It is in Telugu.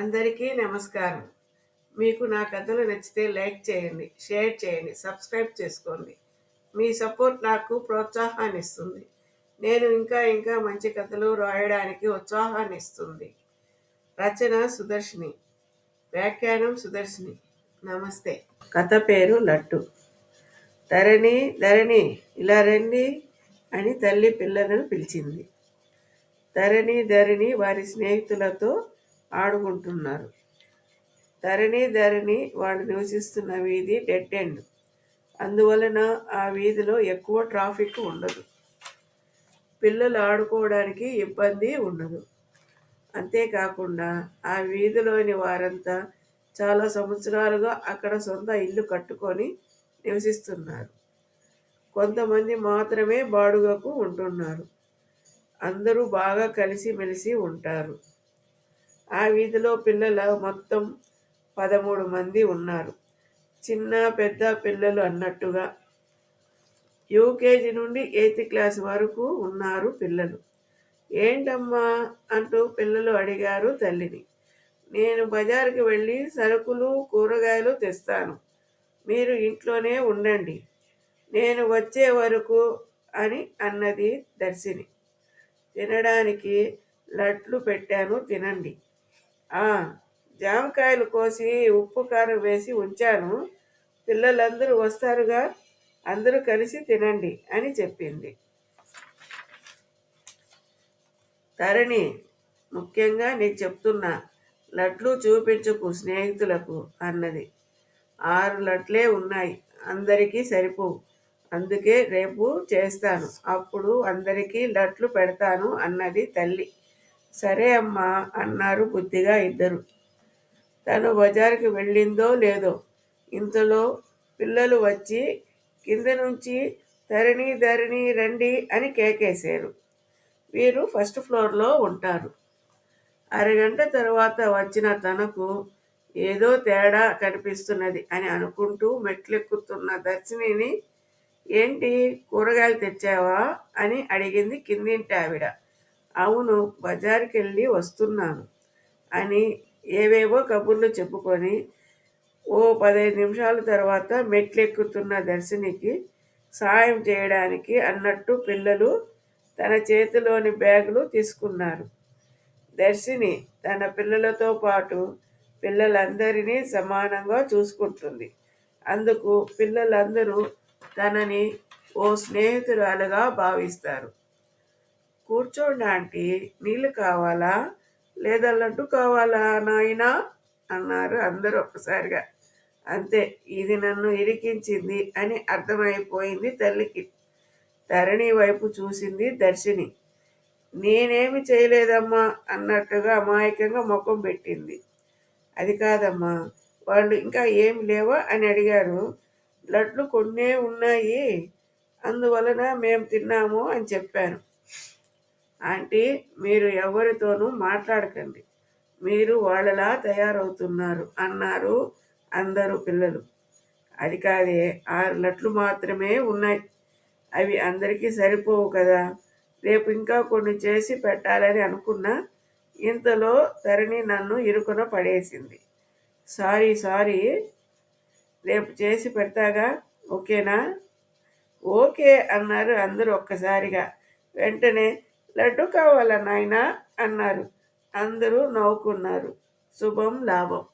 అందరికీ నమస్కారం. మీకు నా కథలు నచ్చితే లైక్ చేయండి షేర్ చేయండి సబ్స్క్రైబ్ చేసుకోండి. మీ సపోర్ట్ నాకు ప్రోత్సాహాన్ని ఇస్తుంది నేను ఇంకా ఇంకా మంచి కథలు రాయడానికి ఉత్సాహాన్ని ఇస్తుంది రచన సుదర్శిని వ్యాఖ్యానం సుదర్శిని. నమస్తే. కథ పేరు లడ్డు. ధరణి ధరణి ఇలా రండి అని తల్లి పిల్లలను పిలిచింది. ధరణి ధరణి వారి స్నేహితులతో ఆడుకుంటున్నారు. ధరణి ధరణి వాళ్ళు నివసిస్తున్న వీధి డెడ్ ఎండ్ అందువలన ఆ వీధిలో ఎక్కువ ట్రాఫిక్ ఉండదు. పిల్లలు ఆడుకోవడానికి ఇబ్బంది ఉండదు. అంతేకాకుండా ఆ వీధిలోని వారంతా చాలా సంవత్సరాలుగా అక్కడ సొంత ఇల్లు కట్టుకొని నివసిస్తున్నారు. కొంతమంది మాత్రమే బాడుగకు ఉంటున్నారు. అందరూ బాగా కలిసిమెలిసి ఉంటారు. ఆ వీధిలో పిల్లలు మొత్తం పదమూడు మంది ఉన్నారు. చిన్న పెద్ద పిల్లలు అన్నట్టుగా యూకేజీ నుండి ఎయిత్ క్లాస్ వరకు ఉన్నారు పిల్లలు. ఏంటమ్మా? అంటూ పిల్లలు అడిగారు తల్లిని. నేను బజారుకి వెళ్ళి సరుకులు కూరగాయలు తెస్తాను. మీరు ఇంట్లోనే ఉండండి. నేను వచ్చే వరకు అని అన్నది దర్శిని. తినడానికి లడ్లు పెట్టాను తినండి. జామకాయలు కోసి ఉప్పు కారం వేసి ఉంచాను. పిల్లలందరూ వస్తారుగా అందరూ కలిసి తినండి అని చెప్పింది. తరణి ముఖ్యంగా నేను చెప్తున్నా లడ్లు చూపించకు స్నేహితులకు అన్నది. ఆరు లడ్లే ఉన్నాయి అందరికీ సరిపోవు అందుకే రేపు చేస్తాను. అప్పుడు అందరికీ లడ్లు పెడతాను అన్నది తల్లి. సరే అమ్మా అన్నారు బుద్ధిగా ఇద్దరు. తను బజారుకి వెళ్ళిందో లేదో ఇంతలో పిల్లలు వచ్చి కింద నుంచి ధరణి ధరణి రండి అని కేకేశారు. వీరు ఫస్ట్ ఫ్లోర్లో ఉంటారు. అరగంట తర్వాత వచ్చిన తనకు ఏదో తేడా కనిపిస్తున్నది అని అనుకుంటూ మెట్లెక్కుతున్న దర్శినిని ఏంటి కూరగాయలు తెచ్చావా? అని అడిగింది కిందింటి ఆవిడ. అవును బజార్కి వెళ్ళి వస్తున్నాను అని ఏవేవో కబుర్లు చెప్పుకొని ఓ పదహైదు నిమిషాల తర్వాత మెట్లెక్కుతున్న దర్శినికి సాయం చేయడానికి అన్నట్టు పిల్లలు తన చేతిలోని బ్యాగులు తీసుకున్నారు. దర్శిని తన పిల్లలతో పాటు పిల్లలందరినీ సమానంగా చూసుకుంటుంది. అందుకు పిల్లలందరూ తనని ఓ స్నేహితురాలుగా భావిస్తారు. కూర్చోండి ఆంటీ నీళ్ళు కావాలా? లేదా లడ్డు కావాలా నాయనా? అన్నారు అందరూ ఒక్కసారిగా. అంతే ఇది నన్ను ఇరికించింది అని అర్థమైపోయింది తల్లికి. ధరణి వైపు చూసింది దర్శిని. నేనేమి చేయలేదమ్మా అన్నట్టుగా అమాయకంగా ముఖం పెట్టింది. అది కాదమ్మా వాళ్ళు ఇంకా ఏమి లేవా అని అడిగారు. లడ్లు కొన్నే ఉన్నాయి అందువలన మేము తిన్నాము అని చెప్పాను. ఆంటీ మీరు ఎవరితోనూ మాట్లాడకండి. మీరు వాళ్ళలా తయారవుతున్నారు అన్నారు అందరూ పిల్లలు. అది కాదే ఆరు లట్లు మాత్రమే ఉన్నాయి. అవి అందరికీ సరిపోవు కదా. రేపు ఇంకా కొన్ని చేసి పెట్టాలని అనుకున్నా ఇంతలో ధరణి నన్ను ఇరుకున పడేసింది. Sorry sorry. రేపు చేసి పెడతాగా? ఓకేనా? ఓకే అన్నారు అందరూ ఒక్కసారిగా. వెంటనే లడ్డు కావాలా నాయన? అన్నారు. అందరూ నవ్వుకున్నారు. శుభం లాభం.